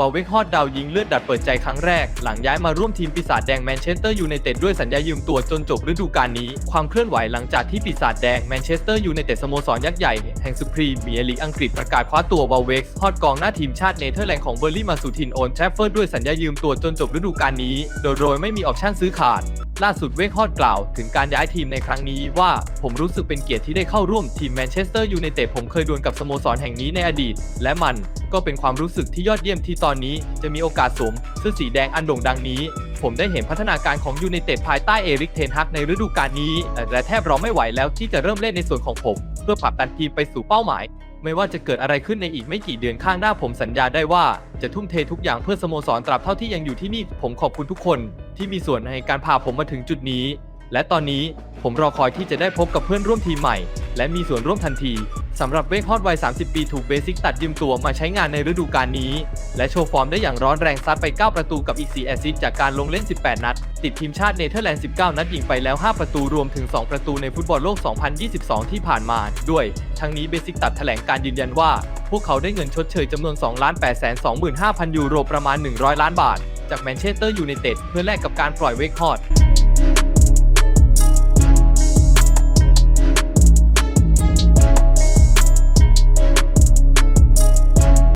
วอลเวกฮอดดาวยิงเลือดดัดเปิดใจครั้งแรก หลังย้ายมาร่วมทีมปีศาจแดงแมนเชสเตอร์ยูไนเต็ดด้วยสัญญายืมตัวจนจบฤดูกาลนี้ ความเคลื่อนไหวหลังจากที่ปีศาจแดงแมนเชสเตอร์ยูไนเต็ดสโมสรยักษ์ใหญ่ แห่งสุพรีเมียร์ลีกอังกฤษประกาศคว้าตัววอลเวกฮอดกองหน้าทีมชาติเนเธอร์แลนด์ของเบอร์ลี่มาสู่ถิ่นโอนแทรฟเฟอร์ด้วยสัญญายืมตัวจนจบฤดูกาลนี้ โดยโดยไม่มีออปชั่นซื้อขาด ล่าสุดเวกฮอดกล่าวถึงการย้ายทีมในครั้งนี้ว่าผมรู้สึกเป็นเกียรติที่ได้เข้าร่วมทีมแมนเชสเตอร์ยูไนเต็ดผมเคยดวลกับสโมสรแห่งนี้ในอดีต และมันก็เป็นความรู้สึกที่ยอดเยี่ยมที่ตอนนี้ จะมีโอกาสสวมเสื้อสีแดงอันโด่งดังนี้ ผมได้เห็นพัฒนาการของยูไนเต็ดภายใต้เอริกเทนฮักในฤดูกาลนี้ และแทบรอไม่ไหวแล้วที่จะเริ่มเล่นในส่วนของผม เพื่อผลักดันทีมไปสู่เป้าหมาย ไม่ว่าจะเกิดอะไรขึ้นในอีกไม่กี่เดือนข้างหน้าผมสัญญาได้ว่า จะทุ่มเททุกอย่างเพื่อสโมสรตราบเท่าที่ยังอยู่ที่นี่ผมขอบคุณทุกคน ที่มีส่วนในการพาผมมาถึงจุดนี้ และตอนนี้ผมรอคอยที่จะได้พบกับเพื่อนร่วมทีมใหม่ และมีส่วนร่วมทันทีสำหรับเวกฮอดวัย 30 ปีถูกเบสิกตัดยืมตัวมาใช้งานในฤดูกาลนี้ และโชว์ฟอร์มได้อย่างร้อนแรงซัดไป 9 ประตูกับอีก 4 แอสซิสต์จากการลงเล่น 18 นัด ติดทีมชาติเนเธอร์แลนด์ 19 นัดยิงไปแล้ว 5 ประตูรวมถึง 2 ประตูในฟุตบอลโลก 2022 ที่ผ่านมาด้วย ทั้งนี้เบสิกตัดแถลงการยืนยันว่า พวกเขาได้เงินชดเชยจำนวน 2 8 2 5 0 0 0 ยูโรประมาณ 100 ล้านบาท จากแมนเชสเตอร์ยูไนเต็ดเพื่อแลกกับการปล่อยเวกฮอร์ด